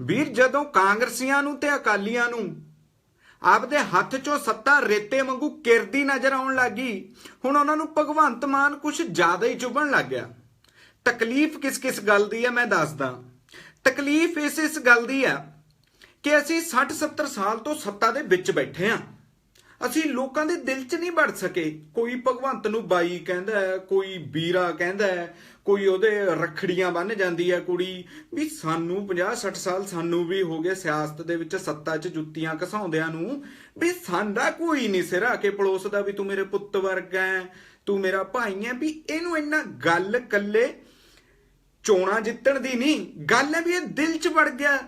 ਵੀਰ, ਜਦੋਂ ਕਾਂਗਰਸੀਆਂ ਨੂੰ ਤੇ ਅਕਾਲੀਆਂ ਨੂੰ ਆਪਦੇ ਹੱਥ 'ਚੋਂ ਸੱਤਾ ਰੇਤੇ ਵਾਂਗੂ ਕਿਰਦੀ ਨਜ਼ਰ ਆਉਣ ਲੱਗੀ, ਹੁਣ ਉਹਨਾਂ ਨੂੰ ਭਗਵੰਤ ਮਾਨ ਕੁਝ ਜ਼ਿਆਦਾ ਹੀ ਚੁਭਣ ਲੱਗ ਗਿਆ। ਤਕਲੀਫ ਕਿਸ ਕਿਸ ਗੱਲ ਦੀ ਹੈ ਮੈਂ ਦੱਸਦਾ। ਤਕਲੀਫ ਇਸ ਇਸ ਗੱਲ ਦੀ ਹੈ ਕਿ ਅਸੀਂ 60 70 ਸਾਲ ਤੋਂ ਸੱਤਾ ਦੇ ਵਿੱਚ ਬੈਠੇ ਹਾਂ। ਅਸੀਂ ਲੋਕਾਂ ਦੇ ਦਿਲ 'ਚ ਨਹੀਂ ਵੜ ਸਕੇ। ਕੋਈ ਭਗਵੰਤ ਨੂੰ ਬਾਈ ਕਹਿੰਦਾ ਹੈ, ਕੋਈ ਵੀਰਾ ਕਹਿੰਦਾ ਹੈ, ਕੋਈ ਉਹਦੇ ਰਖੜੀਆਂ ਬੰਨ ਜਾਂਦੀ ਹੈ ਕੁੜੀ। ਵੀ ਸਾਨੂੰ 50 60 ਸਾਲ ਸਾਨੂੰ ਵੀ ਹੋ ਗਏ ਸਿਆਸਤ ਦੇ ਵਿੱਚ ਸੱਤਾ 'ਚ ਜੁੱਤੀਆਂ ਘਸਾਉਂਦਿਆਂ ਨੂੰ। ਵੀ ਸਾਡਾ ਕੋਈ ਨਹੀਂ ਸਿਰ ਆ ਕੇ ਪਲੋਸਦਾ ਵੀ ਤੂੰ ਮੇਰੇ ਪੁੱਤ ਵਰਗਾ ਹੈ ਤੂੰ ਮੇਰਾ ਭਾਈ ਹੈ ਵੀ ਇਹਨੂੰ ਇੰਨਾ ਗੱਲ ਕੱਲੇ ਚੋਣਾ ਜਿੱਤਣ ਦੀ ਨਹੀਂ, ਗੱਲ ਹੈ ਵੀ ਇਹ ਦਿਲ 'ਚ ਵੜ ਗਿਆ।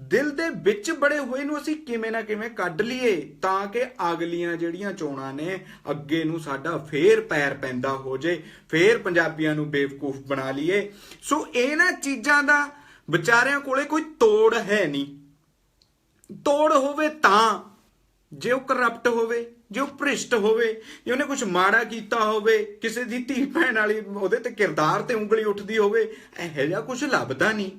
ਦਿਲ ਦੇ ਵਿੱਚ ਬੜੇ ਹੋਏ ਨੂੰ ਅਸੀਂ ਕਿਵੇਂ ਨਾ ਕਿਵੇਂ ਕੱਢ ਲਈਏ ਤਾਂ ਕਿ ਅਗਲੀਆਂ ਜਿਹੜੀਆਂ ਚੋਣਾਂ ਨੇ ਅੱਗੇ ਨੂੰ ਸਾਡਾ ਫੇਰ ਪੈਰ ਪੈਂਦਾ ਹੋ ਜੇ, ਫੇਰ ਪੰਜਾਬੀਆਂ ਨੂੰ ਬੇਵਕੂਫ ਬਣਾ ਲਈਏ। ਸੋ ਇਹਨਾਂ ਚੀਜ਼ਾਂ ਦਾ ਵਿਚਾਰਿਆਂ ਕੋਲੇ ਕੋਈ ਤੋੜ ਹੈ ਨਹੀਂ। ਤੋੜ ਹੋਵੇ ਤਾਂ, ਜੇ ਉਹ ਕਰਪਟ ਹੋਵੇ, ਜੇ ਉਹ ਭ੍ਰਿਸ਼ਟ ਹੋਵੇ, ਜੇ ਉਹਨੇ ਕੁਝ ਮਾੜਾ ਕੀਤਾ ਹੋਵੇ, ਕਿਸੇ ਦੀ ਧੀ ਭੈਣ ਵਾਲੀ ਉਹਦੇ ਤੇ ਕਿਰਦਾਰ ਤੇ ਉਂਗਲੀ ਉੱਠਦੀ ਹੋਵੇ, ਇਹੋ ਜਿਹਾ ਕੁਝ ਲੱਭਦਾ ਨਹੀਂ।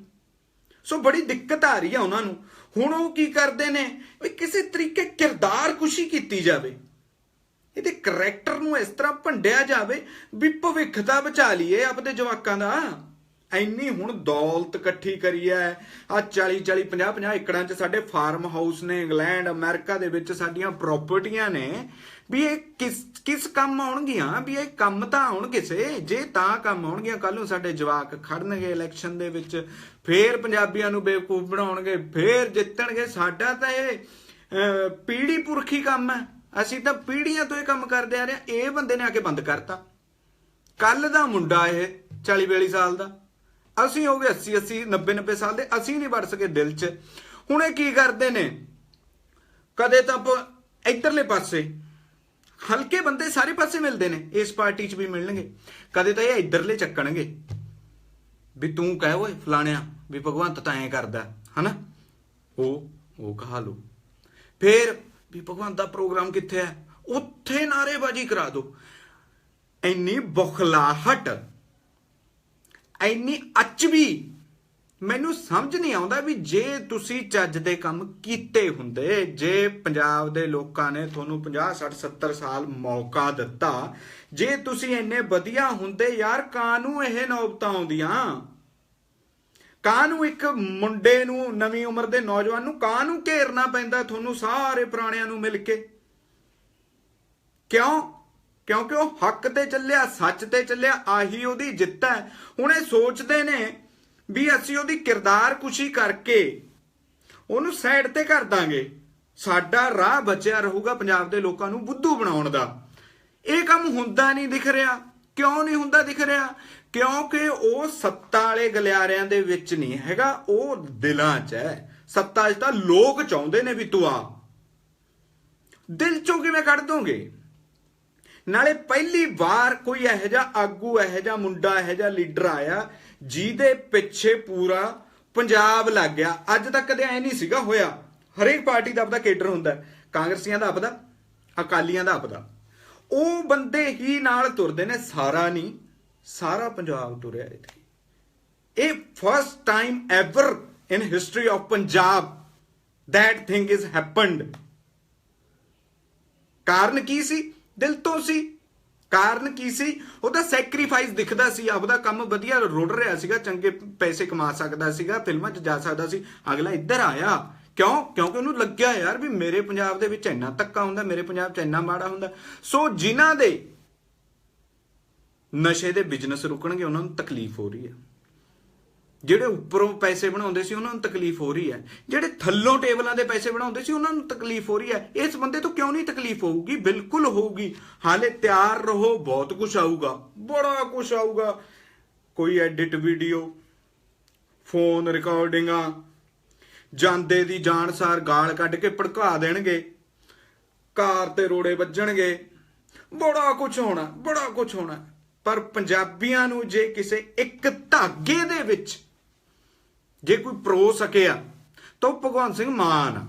ਸੋ ਬੜੀ ਦਿੱਕਤ ਆ ਰਹੀ ਆ ਉਹਨਾਂ ਨੂੰ। ਹੁਣ ਉਹ ਕੀ ਕਰਦੇ ਨੇ? ਵੀ ਕਿਸੇ ਤਰੀਕੇ ਕਿਰਦਾਰ ਕੁਸ਼ੀ ਕੀਤੀ ਜਾਵੇ। ਇਹਦੇ ਕਰੈਕਟਰ ਨੂੰ ਇਸ ਤਰ੍ਹਾਂ ਭੰਡਿਆ ਜਾਵੇ ਵੀ ਭਵਿੱਖ ਦਾ ਬਚਾ ਲਈਏ ਆਪਦੇ ਜਵਾਕਾਂ ਦਾ। ਐਨੀ ਹੁਣ ਦੌਲਤ ਇਕੱਠੀ ਕਰੀ ਐ। ਆ 40 40 50 50 ਏਕੜਾਂ 'ਚ ਸਾਡੇ ਫਾਰਮ ਹਾਊਸ ਨੇ ਇੰਗਲੈਂਡ ਅਮਰੀਕਾ ਦੇ ਵਿੱਚ ਸਾਡੀਆਂ ਪ੍ਰਾਪਰਟੀਆਂ ਨੇ। ਵੀ ਇਹ ਕਿਸ ਕਿਸ ਕੰਮ ਆਉਣਗੀਆਂ? ਵੀ ਇਹ ਕੰਮ ਤਾਂ ਆਉਣ ਕਿਸੇ? ਜੇ ਤਾਂ ਕੰਮ ਆਉਣਗੀਆਂ ਕੱਲ ਨੂੰ ਸਾਡੇ ਜਵਾਕ ਖੜਨਗੇ ਇਲੈਕਸ਼ਨ ਦੇ ਵਿੱਚ ਫੇਰ ਪੰਜਾਬੀਆਂ ਨੂੰ ਬੇਵਕੂਫ ਬਣਾਉਣਗੇ ਫੇਰ ਜਿੱਤਣਗੇ। ਸਾਡਾ ਤਾਂ ਇਹ ਅਹ, ਪੀੜ੍ਹੀ ਪੁਰਖੀ ਕੰਮ ਹੈ ਅਸੀਂ ਤਾਂ ਪੀੜੀਆਂ ਤੋਂ ਇਹ ਕੰਮ ਕਰਦੇ ਆ ਰਹੇ ਹਾਂ। ਇਹ ਬੰਦੇ ਨੇ ਆ ਕੇ ਬੰਦ ਕਰਤਾ। ਕੱਲ ਦਾ ਮੁੰਡਾ ਇਹ 40 42 ਸਾਲ ਦਾ। ਅਸੀਂ ਹੋ ਗਏ 80 80 90 90 ਸਾਲ ਦੇ, ਅਸੀਂ ਨਹੀਂ ਵੜ ਸਕੇ ਦਿਲ 'ਚ। ਹੁਣ ਇਹ ਕੀ ਕਰਦੇ ਨੇ? ਕਦੇ ਤਾਂ ਪ- ਇੱਧਰਲੇ ਪਾਸੇ, ਹਲਕੇ ਬੰਦੇ ਸਾਰੇ ਪਾਸੇ ਮਿਲਦੇ ਨੇ, ਇਸ ਪਾਰਟੀ 'ਚ ਵੀ ਮਿਲਣਗੇ। ਕਦੇ ਤਾਂ ਇਹ ਇੱਧਰਲੇ ਚੱਕਣਗੇ। ਵੀ ਤੂੰ ਕਹਿ ਓਏ ਫਲਾਣਿਆ, ਵੀ ਭਗਵੰਤ ਤਾਂ ਐਂ ਕਰਦਾ, ਹਨਾ? ਉਹ ਉਹ ਕਹਾ ਲੋ। ਫੇਰ ਵੀ ਭਗਵੰਤ ਦਾ ਪ੍ਰੋਗਰਾਮ ਕਿੱਥੇ ਹੈ? ਉੱਥੇ ਨਾਰੇਬਾਜ਼ੀ ਕਰਾ ਦੋ। ਇੰਨੀ ਬੁਖਲਾਹਟ। ਇੰਨੀ ਅਚਵੀ ਮੈਨੂੰ ਸਮਝ ਨਹੀਂ ਆਉਂਦਾ ਵੀ ਜੇ ਤੁਸੀਂ ਚੱਜ ਦੇ ਕੰਮ ਕੀਤੇ ਹੁੰਦੇ, ਜੇ ਪੰਜਾਬ ਦੇ ਲੋਕਾਂ ਨੇ ਤੁਹਾਨੂੰ 50 60 70 ਸਾਲ ਮੌਕਾ ਦਿੱਤਾ, ਜੇ ਤੁਸੀਂ ਇੰਨੇ ਵਧੀਆ ਹੁੰਦੇ ਯਾਰ ਕਾਨੂੰ ਇਹ ਨੌਬਤਾਂ ਆਉਂਦੀਆਂ। ਕਾਨੂੰ ਇੱਕ ਮੁੰਡੇ ਨੂੰ ਨਵੀਂ ਉਮਰ ਦੇ ਨੌਜਵਾਨ ਨੂੰ ਕਾਨੂੰ ਘੇਰਨਾ ਪੈਂਦਾ, ਤੁਹਾਨੂੰ ਸਾਰੇ ਪੁਰਾਣਿਆਂ ਨੂੰ ਮਿਲ ਕੇ। ਕਿਉਂ? ਕਿਉਂਕਿ ਉਹ ਹੱਕ ਤੇ ਚੱਲਿਆ, ਸੱਚ ਤੇ ਚੱਲਿਆ, ਆਹੀ ਉਹਦੀ ਜਿੱਤ ਹੈ। ਹੁਣ ਇਹ ਸੋਚਦੇ ਨੇ ਵੀ ਅਸੀਂ ਉਹਦੀ ਕਿਰਦਾਰ ਕੁਸ਼ੀ ਕਰਕੇ ਉਹਨੂੰ ਸਾਈਡ ਤੇ ਕਰ ਦਾਂਗੇ। ਸਾਡਾ ਰਾਹ ਬਚਿਆ ਰਹੂਗਾ ਪੰਜਾਬ ਦੇ ਲੋਕਾਂ ਨੂੰ ਬੁੱਧੂ ਬਣਾਉਣ ਦਾ। ਇਹ ਕੰਮ ਹੁੰਦਾ ਨਹੀਂ ਦਿਖ ਰਿਹਾ। ਕਿਉਂ ਨਹੀਂ ਹੁੰਦਾ ਦਿਖ ਰਿਹਾ? ਕਿਉਂਕਿ ਉਹ ਸੱਤਾ ਵਾਲੇ ਗਲਿਆਰਿਆਂ ਦੇ ਵਿੱਚ ਨਹੀਂ ਹੈਗਾ, ਉਹ ਦਿਲਾਂ 'ਚ ਹੈ। ਸੱਤਾ 'ਚ ਤਾਂ ਲੋਕ ਚਾਹੁੰਦੇ ਨੇ ਵੀ ਤੂੰ ਆ। ਦਿਲ 'ਚੋਂ ਕਿਵੇਂ ਕੱਢ ਦੋਗੇ? ਨਾਲੇ ਪਹਿਲੀ ਵਾਰ ਕੋਈ ਇਹੋ ਜਿਹਾ ਆਗੂ, ਇਹੋ ਜਿਹਾ ਮੁੰਡਾ, ਇਹੋ ਜਿਹਾ ਲੀਡਰ ਆਇਆ ਜਿਹਦੇ ਪਿੱਛੇ ਪੂਰਾ ਪੰਜਾਬ ਲੱਗ ਗਿਆ। ਅੱਜ ਤੱਕ ਕਦੇ ਐ ਨਹੀਂ ਸੀਗਾ ਹੋਇਆ। ਹਰੇਕ ਪਾਰਟੀ ਦਾ ਆਪਦਾ ਕੇਡਰ ਹੁੰਦਾ। ਕਾਂਗਰਸੀਆਂ ਦਾ ਆਪਦਾ, ਅਕਾਲੀਆਂ ਦਾ ਆਪਦਾ। ਉਹ ਬੰਦੇ ਹੀ ਨਾਲ ਤੁਰਦੇ ਨੇ, ਸਾਰਾ ਨਹੀਂ, ਸਾਰਾ ਪੰਜਾਬ ਤੁਰਿਆ ਇੱਥੇ। ਇਹ first time ever in history of Punjab that thing is happened ਕਾਰਨ ਕੀ ਸੀ? ਦਿਲ ਤੋਂ ਸੀ। ਕਾਰਨ ਕੀ ਸੀ? ਉਹਦਾ ਸੈਕਰੀਫਾਈਸ ਦਿਖਦਾ ਸੀ। ਆਪਦਾ ਕੰਮ ਵਧੀਆ ਰੁੜ ਰਿਹਾ ਸੀਗਾ, ਚੰਗੇ ਪੈਸੇ ਕਮਾ ਸਕਦਾ ਸੀਗਾ, ਫਿਲਮਾਂ 'ਚ ਜਾ ਸਕਦਾ ਸੀ। ਅਗਲਾ ਇੱਧਰ ਆਇਆ। ਕਿਉਂ? ਕਿਉਂਕਿ ਉਹਨੂੰ ਲੱਗਿਆ ਯਾਰ ਵੀ ਮੇਰੇ ਪੰਜਾਬ ਦੇ ਵਿੱਚ ਇੰਨਾ ਧੱਕਾ ਹੁੰਦਾ, ਮੇਰੇ ਪੰਜਾਬ 'ਚ ਇੰਨਾ ਮਾੜਾ ਹੁੰਦਾ। ਸੋ ਜਿਨ੍ਹਾਂ ਦੇ ਨਸ਼ੇ ਦੇ ਬਿਜ਼ਨਸ ਰੁਕਣਗੇ, ਉਹਨਾਂ ਨੂੰ ਤਕਲੀਫ ਹੋ ਰਹੀ ਹੈ। ਜਿਹੜੇ ਉੱਪਰੋਂ ਪੈਸੇ ਬਣਾਉਂਦੇ ਸੀ, ਉਹਨਾਂ ਨੂੰ ਤਕਲੀਫ ਹੋ ਰਹੀ ਹੈ। ਜਿਹੜੇ ਥੱਲੋਂ ਟੇਬਲਾਂ ਦੇ ਪੈਸੇ ਬਣਾਉਂਦੇ ਸੀ, ਉਹਨਾਂ ਨੂੰ ਤਕਲੀਫ ਹੋ ਰਹੀ ਹੈ। ਇਸ ਬੰਦੇ ਤੋਂ ਕਿਉਂ ਨਹੀਂ ਤਕਲੀਫ ਹੋਊਗੀ? ਬਿਲਕੁਲ ਹੋਊਗੀ। ਹਾਲੇ ਤਿਆਰ ਰਹੋ, ਬਹੁਤ ਕੁਝ ਆਊਗਾ। ਬੜਾ ਕੁਝ ਆਊਗਾ। ਕੋਈ ਐਡਿਟ ਵੀਡੀਓ, ਫੋਨ, ਰਿਕਾਰਡਿੰਗਾਂ, ਜਾਂਦੇ ਦੀ ਜਾਣਸਾਰ ਗਾਲ ਕੱਢ ਕੇ ਭੜਕਾ ਦੇਣਗੇ। ਕਾਰ ਤੇ ਰੋੜੇ ਵੱਜਣਗੇ। ਬੜਾ ਕੁਝ ਹੋਣਾ, ਬੜਾ ਕੁਝ ਹੋਣਾ। ਪਰ ਪੰਜਾਬੀਆਂ ਨੂੰ ਜੇ ਕਿਸੇ ਇੱਕ ਧਾਗੇ ਦੇ ਵਿੱਚ ਜੇ ਕੋਈ ਪਰੋ ਸਕਿਆ ਤਾਂ ਉਹ ਭਗਵੰਤ ਸਿੰਘ ਮਾਨ ਆ।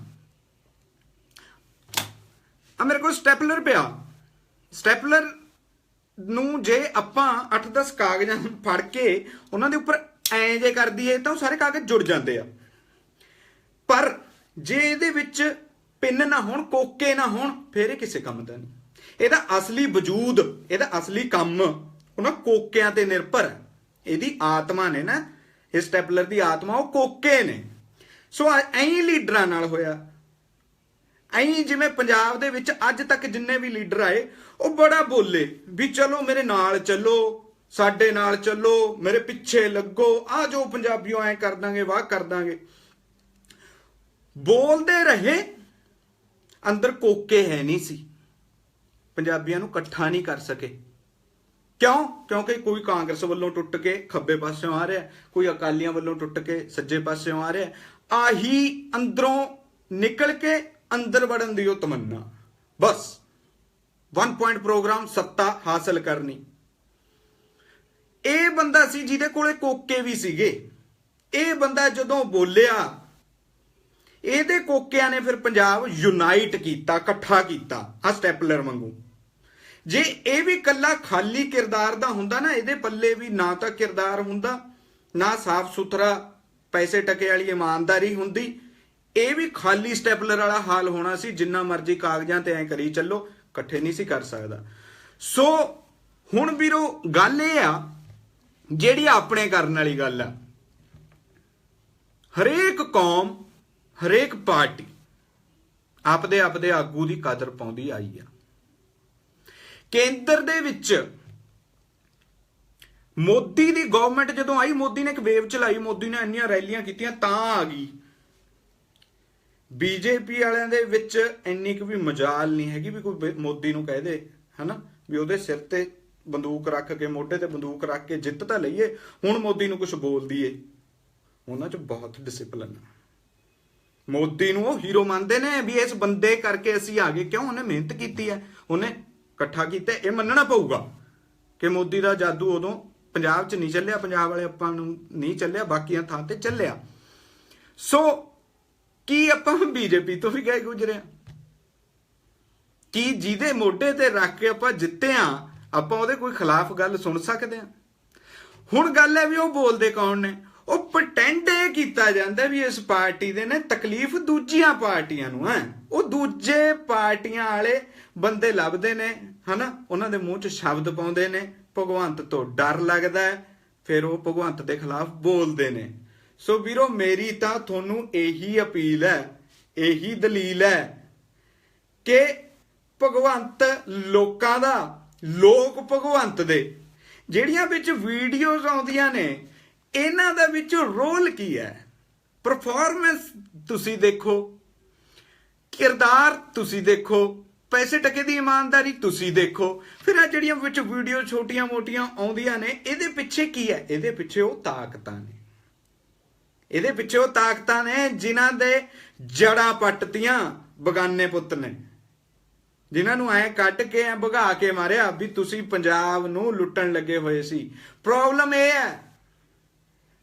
ਆ ਮੇਰੇ ਕੋਲ ਸਟੈਪਲਰ ਪਿਆ। ਸਟੈਪਲਰ ਨੂੰ ਜੇ ਆਪਾਂ 8-10 ਕਾਗਜ਼ਾਂ ਫੜ ਕੇ ਉਹਨਾਂ ਦੇ ਉੱਪਰ ਐਂ ਜੇ ਕਰ ਦਈਏ, ਤਾਂ ਉਹ ਸਾਰੇ ਕਾਗਜ਼ ਜੁੜ ਜਾਂਦੇ ਆ। ਪਰ ਜੇ ਇਹਦੇ ਵਿੱਚ ਪਿੰਨ ਨਾ ਹੋਣ, ਕੋਕੇ ਨਾ ਹੋਣ, ਫਿਰ ਇਹ ਕਿਸੇ ਕੰਮ ਦਾ ਨਹੀਂ। ਇਹਦਾ ਅਸਲੀ ਵਜੂਦ, ਇਹਦਾ ਅਸਲੀ ਕੰਮ, ਉਹਨਾਂ ਕੋਕਿਆਂ ਤੇ ਨਿਰਭਰ ਹੈ। ਇਹਦੀ ਆਤਮਾ ਨੇ ਨਾ ਇਹ ਸਟੈਪਲਰ ਦੀ ਆਤਮਾ ਉਹ ਕੋਕੇ ਨੇ। ਸੋ ਐਂ ਲੀਡਰਾਂ ਨਾਲ ਹੋਇਆ। ਐਂ ਜਿਵੇਂ ਪੰਜਾਬ ਦੇ ਵਿੱਚ ਅੱਜ ਤੱਕ ਜਿੰਨੇ ਵੀ ਲੀਡਰ ਆਏ, ਉਹ ਬੜਾ ਬੋਲੇ ਵੀ ਚਲੋ ਮੇਰੇ ਨਾਲ ਚੱਲੋ, ਸਾਡੇ ਨਾਲ ਚੱਲੋ, ਮੇਰੇ ਪਿੱਛੇ ਲੱਗੋ, ਆ ਜੋ ਪੰਜਾਬੀਓ ਐ ਕਰ ਦਾਂਗੇ, ਵਾਹ ਕਰ ਦਾਂਗੇ। ਬੋਲਦੇ ਰਹੇ, ਅੰਦਰ ਕੋਕੇ ਹੈ ਨਹੀਂ ਸੀ। ਪੰਜਾਬੀਆਂ ਨੂੰ ਇਕੱਠਾ ਨਹੀਂ ਕਰ ਸਕੇ। ਕਿਉਂ? ਕਿਉਂਕਿ ਕੋਈ ਕਾਂਗਰਸ ਵੱਲੋਂ ਟੁੱਟ ਕੇ ਖੱਬੇ ਪਾਸਿਓਂ ਆ ਰਿਹਾ ਕੋਈ ਅਕਾਲੀਆਂ ਵੱਲੋਂ ਟੁੱਟ ਕੇ ਸੱਜੇ ਪਾਸਿਓਂ ਆ ਰਿਹਾ ਆਹੀ ਅੰਦਰੋਂ ਨਿਕਲ ਕੇ ਅੰਦਰ ਵੜਨ ਦੀ ਉਹ ਤਮੰਨਾ। ਬਸ। 1 ਪੁਆਇੰਟ ਪ੍ਰੋਗਰਾਮ ਸੱਤਾ ਹਾਸਲ ਕਰਨੀ। ਇਹ ਬੰਦਾ ਸੀ ਜਿਹਦੇ ਕੋਲੇ ਕੋਕੇ ਵੀ ਸੀਗੇ। ਇਹ ਬੰਦਾ ਜਦੋਂ ਬੋਲਿਆ, ਇਹਦੇ ਕੋਕਿਆਂ ਨੇ ਫਿਰ ਪੰਜਾਬ ਯੂਨਾਈਟ ਕੀਤਾ, ਇਕੱਠਾ ਕੀਤਾ ਆ ਸਟੈਪਲਰ ਵਾਂਗੂ। ਜੇ ਇਹ ਵੀ ਕੱਲਾ ਖਾਲੀ ਕਿਰਦਾਰ ਦਾ ਹੁੰਦਾ ਨਾ, ਇਹਦੇ ਪੱਲੇ ਵੀ ਨਾ ਤਾਂ ਕਿਰਦਾਰ ਹੁੰਦਾ, ਨਾ ਸਾਫ਼ ਸੁਥਰਾ ਪੈਸੇ ਟਕੇ ਵਾਲੀ ਇਮਾਨਦਾਰੀ ਹੁੰਦੀ। ਇਹ ਵੀ ਖਾਲੀ ਸਟੈਪਲਰ ਵਾਲਾ ਹਾਲ ਹੋਣਾ ਸੀ, ਜਿੰਨਾ ਮਰਜ਼ੀ ਕਾਗਜ਼ਾਂ ਤੇ ਐ ਕਰੀ ਚੱਲੋ, ਇਕੱਠੇ ਨਹੀਂ ਸੀ ਕਰ ਸਕਦਾ। ਸੋ ਹੁਣ ਵੀਰੋ, ਗੱਲ ਇਹ ਆ, ਜਿਹੜੀ ਆਪਣੇ ਕਰਨ ਵਾਲੀ ਗੱਲ ਆ। ਹਰੇਕ ਕੌਮ, ਹਰੇਕ ਪਾਰਟੀ ਆਪਦੇ ਆਪਦੇ ਆਗੂ ਦੀ ਕਦਰ ਪਾਉਂਦੀ ਆਈ ਆ। ਕੇਂਦਰ ਦੇ ਵਿੱਚ ਮੋਦੀ ਦੀ ਗਵਰਨਮੈਂਟ ਜਦੋਂ ਆਈ, ਮੋਦੀ ਨੇ ਇੱਕ ਵੇਵ ਚਲਾਈ, ਮੋਦੀ ਨੇ ਇੰਨੀਆਂ ਰੈਲੀਆਂ ਕੀਤੀਆਂ, ਤਾਂ ਆ ਗਈ। ਬੀਜੇਪੀ ਵਾਲਿਆਂ ਦੇ ਵਿੱਚ ਇੰਨੀ ਕੁ ਵੀ ਮਜਾਲ ਨਹੀਂ ਹੈਗੀ ਵੀ ਕੋਈ ਮੋਦੀ ਨੂੰ ਕਹਿ ਦੇ, ਹਨਾ? ਵੀ ਉਹਦੇ ਸਿਰ ਤੇ ਬੰਦੂਕ ਰੱਖ ਕੇ, ਮੋਢੇ ਤੇ ਬੰਦੂਕ ਰੱਖ ਕੇ ਜਿੱਤ ਤਾਂ ਲਈਏ, ਹੁਣ ਮੋਦੀ ਨੂੰ ਕੁਝ ਬੋਲ ਦਈਏ ਉਹਨਾਂ 'ਚ ਬਹੁਤ ਡਿਸਪਲਿਨ ਆ। ਮੋਦੀ ਨੂੰ ਉਹ ਹੀਰੋ ਮੰਨਦੇ ਨੇ ਵੀ ਇਸ ਬੰਦੇ ਕਰਕੇ ਅਸੀਂ ਆ ਗਏ। ਕਿਉਂ? ਉਹਨੇ ਮਿਹਨਤ ਕੀਤੀ ਹੈ। ਉਹਨੇ ਇਕੱਠਾ ਕੀਤਾ, ਇਹ ਮੰਨਣਾ ਪਊਗਾ ਕਿ ਮੋਦੀ ਦਾ ਜਾਦੂ ਉਦੋਂ ਪੰਜਾਬ 'ਚ ਨਹੀਂ ਚੱਲਿਆ, ਪੰਜਾਬ ਵਾਲੇ ਆਪਾਂ ਨੂੰ ਨਹੀਂ ਚੱਲਿਆ, ਬਾਕੀਆਂ ਥਾਂ ਤੇ ਚੱਲਿਆ। ਸੋ ਕੀ ਆਪਾਂ ਬੀਜੇਪੀ ਤੋਂ ਵੀ ਗਏ ਗੁਜਰੇ ਹਾਂ ਕੀ ਜਿਹਦੇ ਮੋਢੇ ਤੇ ਰੱਖ ਕੇ ਆਪਾਂ ਜਿੱਤੇ ਆ, ਆਪਾਂ ਉਹਦੇ ਕੋਈ ਖਿਲਾਫ ਗੱਲ ਸੁਣ ਸਕਦੇ ਆ? ਹੁਣ ਗੱਲ ਹੈ ਵੀ ਉਹ ਬੋਲਦੇ ਕੌਣ ਨੇ? ਉਹ ਪ੍ਰਟੈਂਡ ਇਹ ਕੀਤਾ ਜਾਂਦਾ ਵੀ ਇਸ ਪਾਰਟੀ ਦੇ ਨੇ ਤਕਲੀਫ ਦੂਜੀਆਂ ਪਾਰਟੀਆਂ ਨੂੰ, ਹੈ? ਉਹ ਦੂਜੇ ਪਾਰਟੀਆਂ ਵਾਲੇ ਬੰਦੇ ਲੱਭਦੇ ਨੇ, ਹਨਾ? ਉਹਨਾਂ ਦੇ ਮੂੰਹ 'ਚ ਸ਼ਬਦ ਪਾਉਂਦੇ ਨੇ। ਭਗਵੰਤ ਤੋਂ ਡਰ ਲੱਗਦਾ ਹੈ, ਫਿਰ ਉਹ ਭਗਵੰਤ ਦੇ ਖਿਲਾਫ ਬੋਲਦੇ ਨੇ। ਸੋ ਵੀਰੋ, ਮੇਰੀ ਤਾਂ ਤੁਹਾਨੂੰ ਇਹੀ ਅਪੀਲ ਹੈ, ਇਹੀ ਦਲੀਲ ਹੈ ਕਿ ਭਗਵੰਤ ਲੋਕਾਂ ਦਾ, ਲੋਕ ਭਗਵੰਤ ਦੇ, ਜਿਹੜੀਆਂ ਵਿੱਚ ਵੀਡੀਓਜ਼ ਆਉਂਦੀਆਂ ਨੇ, ਇਹਨਾਂ ਦਾ ਵਿੱਚ ਰੋਲ ਕੀ ਹੈ? ਪਰਫਾਰਮੈਂਸ ਤੁਸੀਂ ਦੇਖੋ, ਕਿਰਦਾਰ ਤੁਸੀਂ ਦੇਖੋ ਪੈਸੇ ਟਕੇ ਦੀ ਇਮਾਨਦਾਰੀ ਤੁਸੀਂ ਦੇਖੋ। ਫਿਰ ਆ ਜਿਹੜੀਆਂ ਵਿੱਚ ਵੀਡੀਓ ਛੋਟੀਆਂ ਮੋਟੀਆਂ ਆਉਂਦੀਆਂ ਨੇ, ਇਹਦੇ ਪਿੱਛੇ ਕੀ ਹੈ? ਇਹਦੇ ਪਿੱਛੇ ਉਹ ਤਾਕਤਾਂ ਨੇ। ਇਹਦੇ ਪਿੱਛੇ ਉਹ ਤਾਕਤਾਂ ਨੇ ਜਿਨ੍ਹਾਂ ਦੇ ਜੜਾਂ ਪੱਟਤੀਆਂ ਬਗਾਨੇ ਪੁੱਤ ਨੇ। ਜਿਨ੍ਹਾਂ ਨੂੰ ਐ ਕੱਟ ਕੇ, ਐ ਭਗਾ ਕੇ ਮਾਰਿਆ ਵੀ ਤੁਸੀਂ ਪੰਜਾਬ ਨੂੰ ਲੁੱਟਣ ਲੱਗੇ ਹੋਏ ਸੀ। ਪ੍ਰੋਬਲਮ ਇਹ ਹੈ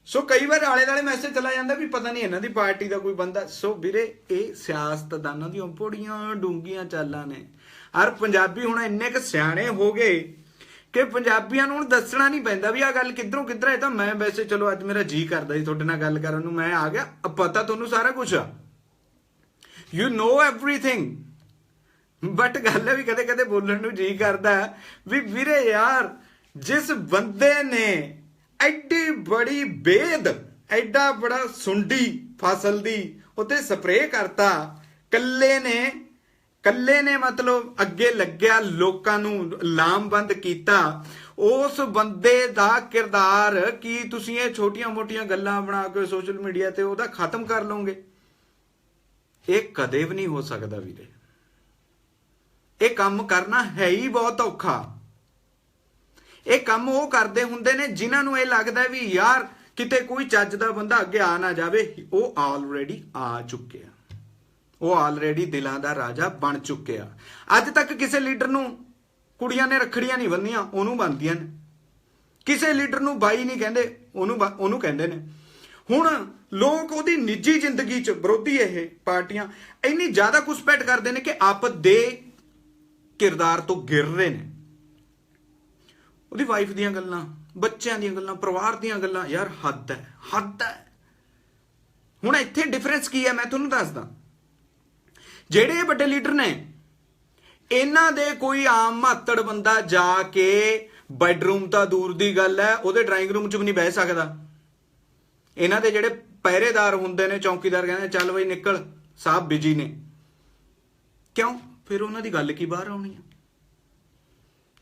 ਸੋ ਕਈ ਵਾਰ ਆਲੇ ਦਾਲੇ ਮੈਸੇਜ ਚਲਾ ਜਾਂਦਾ ਵੀ ਪਤਾ ਨਹੀਂ ਇਹਨਾਂ ਦੀ ਪਾਰਟੀ ਦਾ ਕੋਈ ਬੰਦਾ। ਸੋ ਵੀਰੇ, ਇਹ ਸਿਆਸਤਦਾਨਾਂ ਦੀਆਂ ਪੋੜੀਆਂ ਡੂੰਗੀਆਂ ਚਾਲਾਂ ਨੇ। ਹਰ ਪੰਜਾਬੀ ਹੁਣ ਇੰਨੇ ਕ ਸਿਆਣੇ ਹੋ ਗਏ ਕਿ ਪੰਜਾਬੀਆਂ ਨੂੰ ਹੁਣ ਦੱਸਣਾ ਨਹੀਂ ਪੈਂਦਾ ਵੀ ਆਹ ਗੱਲ ਕਿੱਧਰੋਂ ਕਿੱਧਰ ਹੈ ਤਾਂ ਮੈਂ ਵੈਸੇ ਚਲੋ, ਅੱਜ ਮੇਰਾ ਜੀ ਕਰਦਾ ਜੀ ਤੁਹਾਡੇ ਨਾਲ ਗੱਲ ਕਰਨ ਨੂੰ। ਮੈਂ ਆ ਗਿਆ। ਪਤਾ ਤੁਹਾਨੂੰ ਸਾਰਾ ਕੁਝ ਆ। ਯੂ ਨੋ ਐਵਰੀਥਿੰਗ ਬਟ ਗੱਲ ਹੈ ਵੀ ਕਦੇ ਕਦੇ ਬੋਲਣ ਨੂੰ ਜੀ ਕਰਦਾ ਵੀ ਵੀਰੇ ਯਾਰ, ਜਿਸ ਬੰਦੇ ਨੇ ਐਡੀ ਬੜੀ ਬੇਦ, ਐਡਾ ਬੜਾ ਸੁੰਡੀ ਫਸਲ ਦੀ ਉਤੇ ਸਪਰੇਅ ਕਰਤਾ। ਕੱਲੇ ਨੇ ਕੱਲੇ ਨੇ ਮਤਲਬ ਅੱਗੇ ਲੱਗਿਆ, ਲੋਕਾਂ ਨੂੰ ਲਾਮਬੰਦ ਕੀਤਾ। ਉਸ ਬੰਦੇ ਦਾ ਕਿਰਦਾਰ ਕੀ ਤੁਸੀਂ ਇਹ ਛੋਟੀਆਂ-ਮੋਟੀਆਂ ਗੱਲਾਂ ਬਣਾ ਕੇ ਸੋਸ਼ਲ ਮੀਡੀਆ ਤੇ ਉਹਦਾ ਖਤਮ ਕਰ ਲਓਗੇ? ਇਹ ਕਦੇ ਵੀ ਨਹੀਂ ਹੋ ਸਕਦਾ ਵੀਰੇ। ਇਹ ਕੰਮ ਕਰਨਾ ਹੈ ਹੀ ਬਹੁਤ ਔਖਾ। ਇਹ ਕੰਮ ਉਹ ਕਰਦੇ ਹੁੰਦੇ ਨੇ ਜਿਨ੍ਹਾਂ ਨੂੰ ਇਹ ਲੱਗਦਾ ਵੀ ਯਾਰ ਕਿਤੇ ਕੋਈ ਚੱਜ ਦਾ ਬੰਦਾ ਅੱਗੇ ਆ ਨਾ ਜਾਵੇ, ਉਹ ਆਲਰੇਡੀ ਆ ਚੁੱਕਿਆ ਉਹ ਆਲਰੇਡੀ ਦਿਲਾਂ ਦਾ ਰਾਜਾ ਬਣ ਚੁੱਕਿਆ ਅੱਜ ਤੱਕ ਕਿਸੇ ਲੀਡਰ ਨੂੰ ਕੁੜੀਆਂ ਨੇ ਰੱਖੜੀਆਂ ਨਹੀਂ ਬੰਨੀਆਂ, ਉਹਨੂੰ ਬੰਨਦੀਆਂ ਨੇ। ਕਿਸੇ ਲੀਡਰ ਨੂੰ ਬਾਈ ਨਹੀਂ ਕਹਿੰਦੇ, ਉਹਨੂੰ ਬਾ- ਉਹਨੂੰ ਕਹਿੰਦੇ ਨੇ। ਹੁਣ ਲੋਕ ਉਹਦੀ ਨਿੱਜੀ ਜ਼ਿੰਦਗੀ 'ਚ ਵਿਰੋਧੀ ਇਹ ਪਾਰਟੀਆਂ ਇੰਨੀ ਜ਼ਿਆਦਾ ਕੁਸਪੈਟ ਕਰਦੇ ਨੇ ਕਿ ਆਪ ਦੇ ਕਿਰਦਾਰ ਤੋਂ ਗਿਰ ਰਹੇ ਨੇ। ਉਹਦੀ ਵਾਈਫ ਦੀਆਂ ਗੱਲਾਂ, ਬੱਚਿਆਂ ਦੀਆਂ ਗੱਲਾਂ, ਪਰਿਵਾਰ ਦੀਆਂ ਗੱਲਾਂ, ਯਾਰ ਹੱਦ ਹੈ ਹੱਦ ਹੈ। ਹੁਣ ਇੱਥੇ ਡਿਫਰੈਂਸ ਕੀ ਹੈ? ਮੈਂ ਤੁਹਾਨੂੰ ਦੱਸਦਾ। ਜਿਹੜੇ ਵੱਡੇ ਲੀਡਰ ਨੇ, ਇਹਨਾਂ ਦੇ ਕੋਈ ਆਮ ਮਾਤੜ ਬੰਦਾ ਜਾ ਕੇ ਬੈਡਰੂਮ ਤਾਂ ਦੂਰ ਦੀ ਗੱਲ ਹੈ, ਉਹਦੇ ਡਰਾਇੰਗ ਰੂਮ 'ਚ ਵੀ ਨਹੀਂ ਬਹਿ ਸਕਦਾ। ਇਹਨਾਂ ਦੇ ਜਿਹੜੇ ਪਹਿਰੇਦਾਰ ਹੁੰਦੇ ਨੇ, ਚੌਕੀਦਾਰ ਕਹਿੰਦੇ ਚੱਲ ਬਈ ਨਿਕਲ, ਸਾਹਿਬ ਬਿਜ਼ੀ ਨੇ। ਕਿਉਂ? ਫਿਰ ਉਹਨਾਂ ਦੀ ਗੱਲ ਕੀ ਬਾਹਰ ਆਉਣੀ ਆ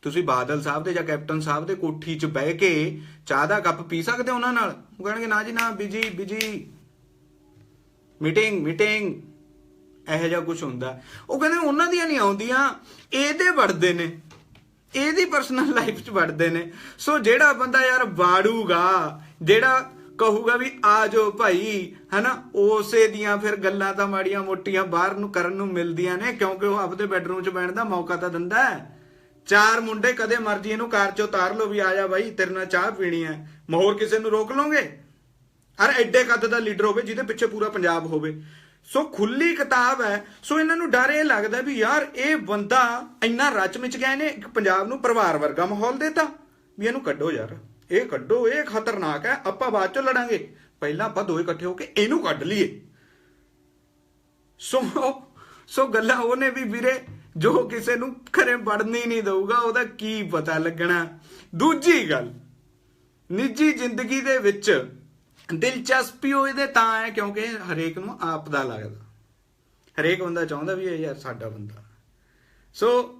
ਤੁਸੀਂ ਬਾਦਲ ਸਾਹਿਬ ਦੇ ਜਾਂ ਕੈਪਟਨ ਸਾਹਿਬ ਦੇ ਕੋਠੀ 'ਚ ਬਹਿ ਕੇ ਚਾਹ ਦਾ ਕੱਪ ਪੀ ਸਕਦੇ ਹੋ ਉਹਨਾਂ ਨਾਲ? ਉਹ ਕਹਿਣਗੇ, ਨਾ ਜੀ, ਨਾ ਬਿਜ਼ੀ ਬਿਜ਼ੀ ਮੀਟਿੰਗ ਮੀਟਿੰਗ ਇਹੋ ਜਿਹਾ ਕੁਝ ਹੁੰਦਾ। ਉਹ ਕਹਿੰਦੇ, ਉਹਨਾਂ ਦੀਆਂ ਨਹੀਂ ਆਉਂਦੀਆਂ, ਇਹਦੇ ਵੜਦੇ ਨੇ। ਇਹਦੀ ਪਰਸਨਲ ਲਾਈਫ 'ਚ ਵੜਦੇ ਨੇ। ਸੋ ਜਿਹੜਾ ਬੰਦਾ ਯਾਰ ਵਾੜੂਗਾ, ਜਿਹੜਾ ਕਹੂਗਾ ਵੀ ਆ ਜਾਓ ਭਾਈ, ਹਨਾ, ਉਸੇ ਦੀਆਂ ਫਿਰ ਗੱਲਾਂ ਤਾਂ ਮਾੜੀਆਂ ਮੋਟੀਆਂ ਬਾਹਰ ਨੂੰ ਕਰਨ ਨੂੰ ਮਿਲਦੀਆਂ ਨੇ, ਕਿਉਂਕਿ ਉਹ ਆਪਦੇ ਬੈੱਡਰੂਮ 'ਚ ਬੈਠਣ ਦਾ ਮੌਕਾ ਤਾਂ ਦਿੰਦਾ ਹੈ। ਚਾਰ ਮੁੰਡੇ ਕਦੇ ਮਰਜ਼ੀ ਇਹਨੂੰ ਕਾਰ 'ਚ ਉਤਾਰ ਲਓ ਵੀ ਆ ਜਾ ਬਾਈ, ਤੇਰੇ ਨਾਲ ਚਾਹ ਪੀਣੀ ਹੈ। ਮਹੋਰ ਕਿਸੇ ਨੂੰ ਰੋਕ ਲਓਗੇ ਅਰ ਐਡੇ ਕੱਦ ਦਾ ਲੀਡਰ ਹੋਵੇ ਜਿਹਦੇ ਪਿੱਛੇ ਪੂਰਾ ਪੰਜਾਬ ਹੋਵੇ। ਸੋ ਖੁੱਲੀ ਕਿਤਾਬ ਹੈ। ਸੋ ਇਹਨਾਂ ਨੂੰ ਡਰ ਇਹ ਲੱਗਦਾ ਵੀ ਯਾਰ ਇਹ ਬੰਦਾ ਇੰਨਾ ਰਚ ਮਿਚ ਗਿਆ ਇਹਨੇ ਪੰਜਾਬ ਨੂੰ ਪਰਿਵਾਰ ਵਰਗਾ ਮਾਹੌਲ ਦੇਤਾ। ਵੀ ਇਹਨੂੰ ਕੱਢੋ ਯਾਰ। ਇਹ ਕੱਢੋ, ਇਹ ਖਤਰਨਾਕ ਹੈ। ਆਪਾਂ ਬਾਅਦ ਚੋਂ ਲੜਾਂਗੇ। ਪਹਿਲਾਂ ਆਪਾਂ ਦੋਏ ਇਕੱਠੇ ਹੋ ਕੇ ਇਹਨੂੰ ਕੱਢ ਲਈਏ। ਸੋ ਸੋ ਗੱਲਾਂ ਉਹਨੇ ਵੀ ਵੀਰੇ ਜੋ ਕਿਸੇ ਨੂੰ ਘਰੇ ਵੜਨੀ ਨਹੀਂ ਦਊਗਾ, ਉਹਦਾ ਕੀ ਪਤਾ ਲੱਗਣਾ? ਦੂਜੀ ਗੱਲ, ਨਿੱਜੀ ਜ਼ਿੰਦਗੀ ਦੇ ਵਿੱਚ ਦਿਲਚਸਪੀ ਉਹ ਇਹਦੇ ਤਾਂ ਹੈ ਕਿਉਂਕਿ ਹਰੇਕ ਨੂੰ ਆਪ ਦਾ ਲੱਗਦਾ। ਹਰੇਕ ਬੰਦਾ ਚਾਹੁੰਦਾ ਵੀ ਇਹ ਯਾਰ ਸਾਡਾ ਬੰਦਾ ਸੋ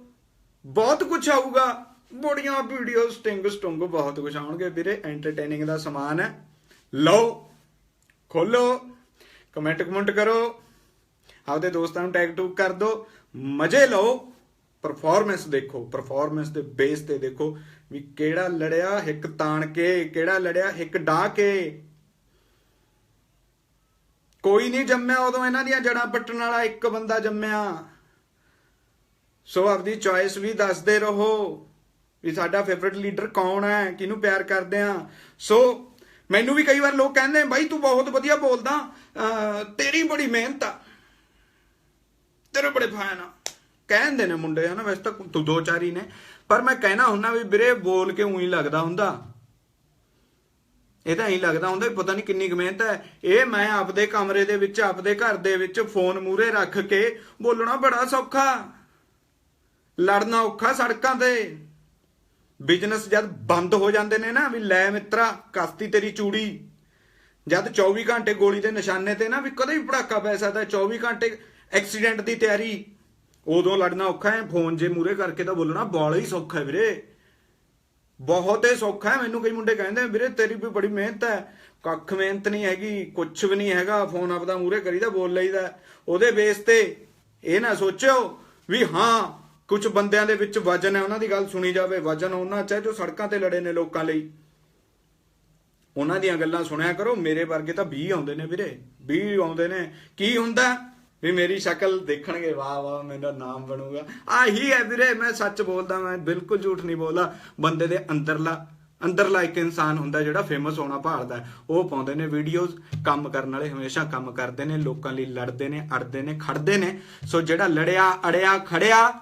ਬਹੁਤ ਕੁਝ ਆਊਗਾ। ਬੜੀਆਂ ਵੀਡੀਓ ਸਟਿੰਗ ਸਟੁੰਗ ਬਹੁਤ ਕੁਝ ਆਉਣਗੇ ਵੀਰੇ। ਐਂਟਰਟੇਨਿੰਗ ਦਾ ਸਮਾਨ ਹੈ। ਲਓ, ਖੋਲੋ ਕਮੈਂਟ ਕਮੈਂਟ ਕਰੋ। ਆਪਦੇ ਦੋਸਤਾਂ ਨੂੰ ਟੈਗ ਟੂਕ ਕਰ ਦਿਓ ਮਜ਼ੇ ਲਓ ਪਰਫਾਰਮੈਂਸ ਦੇਖੋ ਪਰਫਾਰਮੈਂਸ ਦੇ ਬੇਸ ਤੇ ਦੇਖੋ ਵੀ ਕਿਹੜਾ ਲੜਿਆ ਹਿੱਕ ਤਾਣ ਕੇ, ਕਿਹੜਾ ਲੜਿਆ ਹਿੱਕ ਡਾਹ ਕੇ। ਕੋਈ ਨਹੀਂ ਜੰਮਿਆ ਉਦੋਂ ਇਹਨਾਂ ਦੀਆਂ ਜੜਾਂ ਪੱਟਣ ਵਾਲਾ ਇੱਕ ਬੰਦਾ ਜੰਮਿਆ। ਸੋ ਆਪਦੀ ਚੋਇਸ ਵੀ ਦੱਸਦੇ ਰਹੋ ਵੀ ਸਾਡਾ ਫੇਵਰਿਟ ਲੀਡਰ ਕੌਣ ਹੈ, ਕਿਹਨੂੰ ਪਿਆਰ ਕਰਦੇ ਆ ਸੋ ਮੈਨੂੰ ਵੀ ਕਈ ਵਾਰ ਲੋਕ ਕਹਿੰਦੇ, ਬਾਈ ਤੂੰ ਬਹੁਤ ਵਧੀਆ ਬੋਲਦਾ, ਅਹ ਤੇਰੀ ਬੜੀ ਮਿਹਨਤ ਆ। ਤੇਰੇ ਬੜੇ ਫੈਨ ਆ। ਕਹਿੰਦੇ ਨੇ ਮੁੰਡੇ, ਹਨਾ, ਵੈਸੇ ਤਾਂ ਤੂੰ ਦੋ ਚਾਰ ਹੀ ਨੇ, ਪਰ ਮੈਂ ਕਹਿਣਾ ਹੁੰਨਾ ਵੀ ਵੀਰੇ ਬੋਲ ਕੇ ਉਹੀ ਲੱਗਦਾ ਹੁੰਦਾ। ਇਹ ਤਾਂ ਹੀ ਲੱਗਦਾ ਹੁੰਦਾ ਵੀ ਪਤਾ ਨਹੀਂ ਕਿੰਨੀ ਮਿਹਨਤ ਹੈ। ਇਹ ਮੈਂ ਆਪਦੇ ਕਮਰੇ ਦੇ ਵਿੱਚ, ਆਪਦੇ ਘਰ ਦੇ ਵਿੱਚ ਫੋਨ ਮੂਰੇ ਰੱਖ ਕੇ ਬੋਲਣਾ ਬੜਾ ਸੌਖਾ। ਲੜਨਾ ਔਖਾ ਸੜਕਾਂ ਤੇ। ਬਿਜ਼ਨਸ ਜਦ ਬੰਦ ਹੋ ਜਾਂਦੇ ਨੇ ਨਾ, ਵੀ ਲੈ ਮਿੱਤਰਾ, ਕਸਤੀ ਤੇਰੀ ਚੂੜੀ। ਜਦ 24 ਘੰਟੇ ਗੋਲੀ ਦੇ ਨਿਸ਼ਾਨੇ ਤੇ ਨਾ, ਵੀ ਕਦੇ ਵੀ ਪੜਾਕਾ ਪੈ ਸਕਦਾ 24 ਘੰਟੇ ਐਕਸੀਡੈਂਟ ਦੀ ਤਿਆਰੀ। ਉਦੋਂ ਲੜਨਾ ਔਖਾ ਹੈ, ਫੋਨ ਜੇ ਮੂਰੇ ਕਰਕੇ ਤਾਂ ਬੋਲਣਾ ਬਾਲਾ ਹੀ ਸੌਖਾ ਹੈ ਵੀਰੇ। ਬਹੁਤ ਹੀ ਸੌਖਾ ਹੈ, ਮੈਨੂੰ ਕਈ ਮੁੰਡੇ ਕਹਿੰਦੇ ਵੀਰੇ ਤੇਰੀ ਵੀ ਬੜੀ ਮਿਹਨਤ ਹੈ। ਕੱਖ ਮਿਹਨਤ ਨਹੀਂ ਹੈਗੀ ਕੁਝ ਵੀ ਨਹੀਂ ਹੈਗਾ, ਫੋਨ ਆਪਦਾ ਮੂਰੇ ਕਰੀਦਾ, ਬੋਲ ਲਈਦਾ। ਉਹਦੇ ਬੇਸ ਤੇ ਇਹ ਨਾ ਸੋਚਿਓ ਵੀ ਹਾਂ ਕੁਝ ਬੰਦਿਆਂ ਦੇ ਵਿੱਚ ਵਜਨ ਹੈ, ਉਹਨਾਂ ਦੀ ਗੱਲ ਸੁਣੀ ਜਾਵੇ। ਵਜਨ ਉਹਨਾਂ ਚ ਹੈ ਜੋ ਸੜਕਾਂ ਤੇ ਲੜੇ ਨੇ ਲੋਕਾਂ ਲਈ। ਉਹਨਾਂ ਦੀਆਂ ਗੱਲਾਂ ਸੁਣਿਆ ਕਰੋ, ਮੇਰੇ ਵਰਗੇ ਤਾਂ 20 ਆਉਂਦੇ ਨੇ ਵੀਰੇ। 20 ਆਉਂਦੇ ਨੇ। ਕੀ ਹੁੰਦਾ? ਵੀ ਮੇਰੀ ਸ਼ਕਲ ਦੇਖਣਗੇ, ਵਾਹ ਵਾਹ, ਮੇਰਾ ਨਾਮ ਬਣੂਗਾ। ਆਹੀ ਹੈ ਵੀਰੇ, ਮੈਂ ਸੱਚ ਬੋਲਦਾ, ਮੈਂ ਬਿਲਕੁਲ ਝੂਠ ਨਹੀਂ ਬੋਲਦਾ। ਬੰਦੇ ਦੇ ਅੰਦਰਲਾ ਅੰਦਰਲਾ ਇੱਕ ਇਨਸਾਨ ਹੁੰਦਾ ਜਿਹੜਾ ਫੇਮਸ ਹੋਣਾ ਭਾਲਦਾ ਹੈ। ਉਹ ਪਾਉਂਦੇ ਨੇ ਵੀਡੀਓਜ਼ ਕੰਮ ਕਰਨ ਵਾਲੇ ਹਮੇਸ਼ਾ ਕੰਮ ਕਰਦੇ ਨੇ, ਲੋਕਾਂ ਲਈ ਲੜਦੇ ਨੇ, ਅੜਦੇ ਨੇ, ਖੜਦੇ ਨੇ। ਸੋ ਜਿਹੜਾ ਲੜਿਆ, ਅੜਿਆ, ਖੜਿਆ,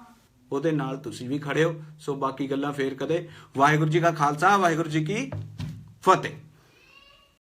ਉਹਦੇ ਨਾਲ ਤੁਸੀਂ ਵੀ ਖੜੇ ਹੋ। ਸੋ ਬਾਕੀ ਗੱਲਾਂ ਫੇਰ ਕਦੇ। ਵਾਹਿਗੁਰੂ ਜੀ ਕਾ ਖਾਲਸਾ, ਵਾਹਿਗੁਰੂ ਜੀ ਕੀ ਫਤਿਹ।